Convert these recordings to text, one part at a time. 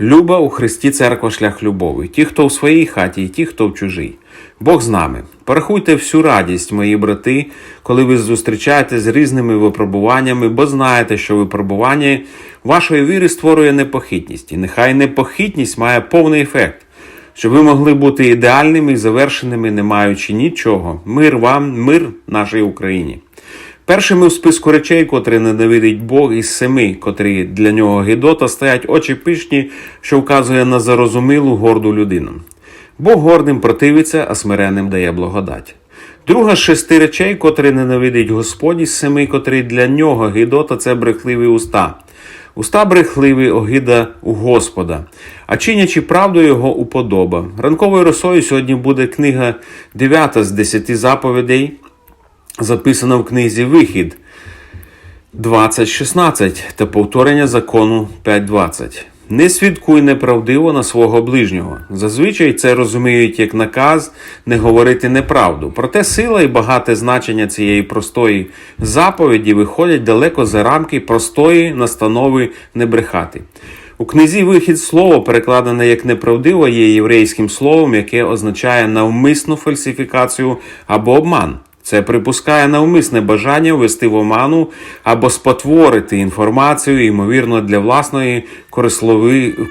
Люба у Христі церква шлях любові, ті, хто в своїй хаті, і ті, хто в чужій. Бог з нами. Порахуйте всю радість, мої брати, коли ви зустрічаєтесь з різними випробуваннями, бо знаєте, що випробування вашої віри створює непохитність, і нехай непохитність має повний ефект, щоб ви могли бути ідеальними і завершеними, не маючи нічого. Мир вам, мир нашій Україні. Першими в списку речей, котрі ненавидить Бог із семи, котрі для нього гідота, стоять очі пишні, що вказує на зарозумілу горду людину. Бог гордим противиться, а смиренним дає благодать. Друга з шести речей, котрі ненавидить Господь із семи, котрі для нього гідота, це брехливі уста. Уста брехливі, огида у Господа, а чинячи правду його уподоба. Ранковою росою сьогодні буде книга 9 з 10 заповідей записано в книзі Вихід 20.16 та повторення закону 5.20. Не свідкуй неправдиво на свого ближнього. Зазвичай це розуміють як наказ не говорити неправду. Проте сила і багате значення цієї простої заповіді виходять далеко за рамки простої настанови не брехати. У книзі вихід слово, перекладене як неправдиво, є єврейським словом, яке означає навмисну фальсифікацію або обман. Це припускає навмисне бажання ввести в оману або спотворити інформацію, ймовірно, для власної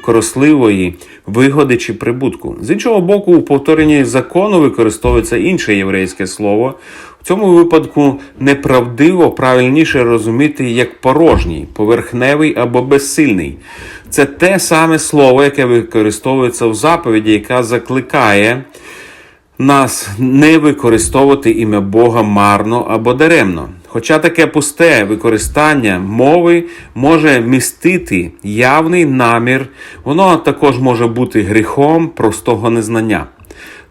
корисливої вигоди чи прибутку. З іншого боку, у повторенні закону використовується інше єврейське слово. В цьому випадку неправдиво правильніше розуміти як порожній, поверхневий або безсильний. Це те саме слово, яке використовується в заповіді, яка закликає нас не використовувати ім'я Бога марно або даремно. Хоча таке пусте використання мови може містити явний намір, воно також може бути гріхом простого незнання.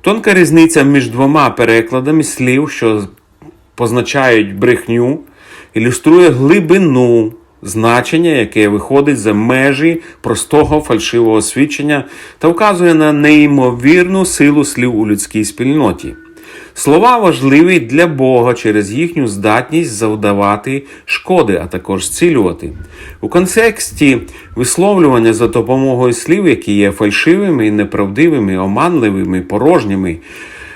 Тонка різниця між двома перекладами слів, що позначають брехню, ілюструє глибину значення, яке виходить за межі простого фальшивого свідчення та вказує на неймовірну силу слів у людській спільноті. Слова важливі для Бога через їхню здатність завдавати шкоди, а також зцілювати. У контексті висловлювання за допомогою слів, які є фальшивими неправдивими, оманливими, порожніми,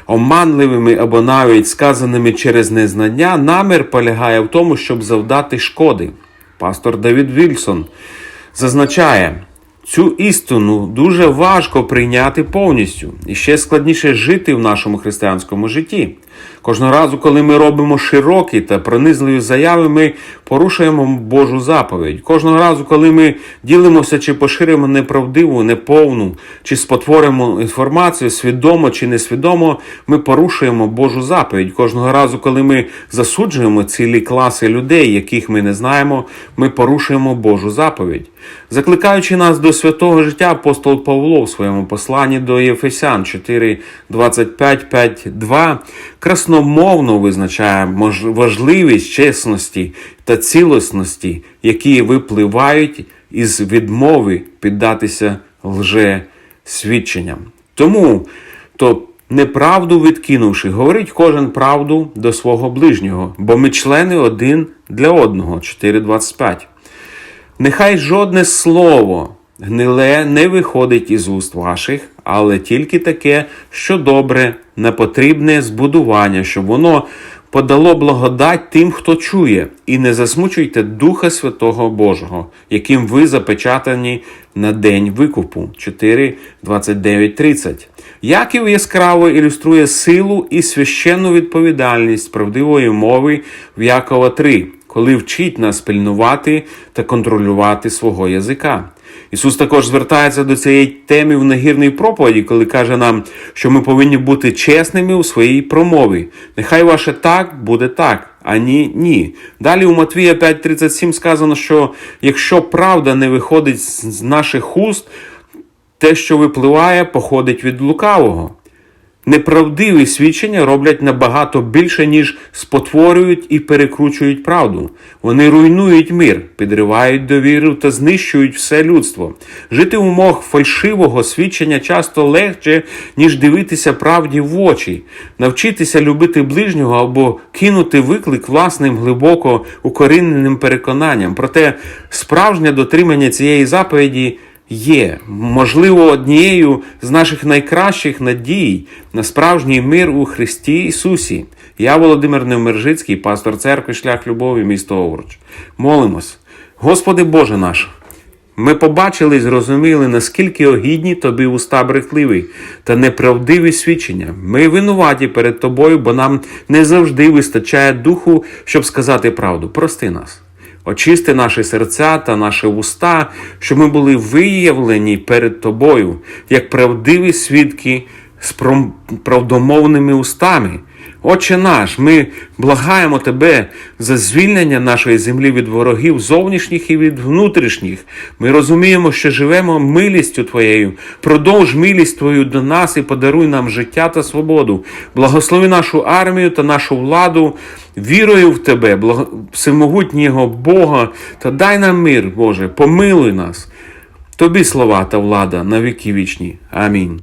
оманливими або навіть сказаними через незнання, намір полягає в тому, щоб завдати шкоди. Пастор Давід Вільсон зазначає, цю істину дуже важко прийняти повністю і ще складніше жити в нашому християнському житті. Кожного разу, коли ми робимо широкі та пронизливі заяви, ми порушуємо Божу заповідь. Кожного разу, коли ми ділимося чи поширюємо неправдиву, неповну, чи спотворимо інформацію, свідомо чи несвідомо, ми порушуємо Божу заповідь. Кожного разу, коли ми засуджуємо цілі класи людей, яких ми не знаємо, ми порушуємо Божу заповідь. Закликаючи нас до святого життя, апостол Павло в своєму посланні до Єфесян 4, 25, 5, 2 красномовно визначає важливість чесності та цілісності, які випливають із відмови піддатися лже свідченням. Тому то неправду відкинувши, говорить кожен правду до свого ближнього, бо ми члени один для одного. 4.25. Нехай жодне слово гниле не виходить із уст ваших, але тільки таке, що добре, непотрібне збудування, щоб воно подало благодать тим, хто чує, і не засмучуйте Духа Святого Божого, яким ви запечатані на день викупу. 4, 29, 30. Яків яскраво ілюструє силу і священну відповідальність правдивої мови в Якова 3, коли вчить нас пильнувати та контролювати свого язика. Ісус також звертається до цієї теми в нагірній проповіді, коли каже нам, що ми повинні бути чесними у своїй промові. Нехай ваше так буде так, а ні ні. Далі у Матвія 5:37 сказано, що якщо правда не виходить з наших уст, те, що випливає, походить від лукавого. Неправдиві свідчення роблять набагато більше, ніж спотворюють і перекручують правду. Вони руйнують мир, підривають довіру та знищують все людство. Жити в умовах фальшивого свідчення часто легше, ніж дивитися правді в очі, навчитися любити ближнього або кинути виклик власним глибоко укоріненим переконанням. Проте справжнє дотримання цієї заповіді є, можливо, однією з наших найкращих надій на справжній мир у Христі Ісусі. Я Володимир Невмержицький, пастор церкви Шлях Любові, місто Овруч. Молимось. Господи Боже наш! Ми побачили і зрозуміли, наскільки огідні тобі уста брехливі та неправдиві свідчення. Ми винуваті перед тобою, бо нам не завжди вистачає духу, щоб сказати правду. Прости нас. Очисти наші серця та наші уста, щоб ми були виявлені перед тобою, як правдиві свідки з правдомовними устами. Отче наш, ми благаємо Тебе за звільнення нашої землі від ворогів зовнішніх і від внутрішніх. Ми розуміємо, що живемо милістю Твоєю. Продовж милість Твою до нас і подаруй нам життя та свободу. Благослови нашу армію та нашу владу вірою в Тебе, всемогутнього Бога, та дай нам мир, Боже, помилуй нас. Тобі слова та влада на віки вічні. Амінь.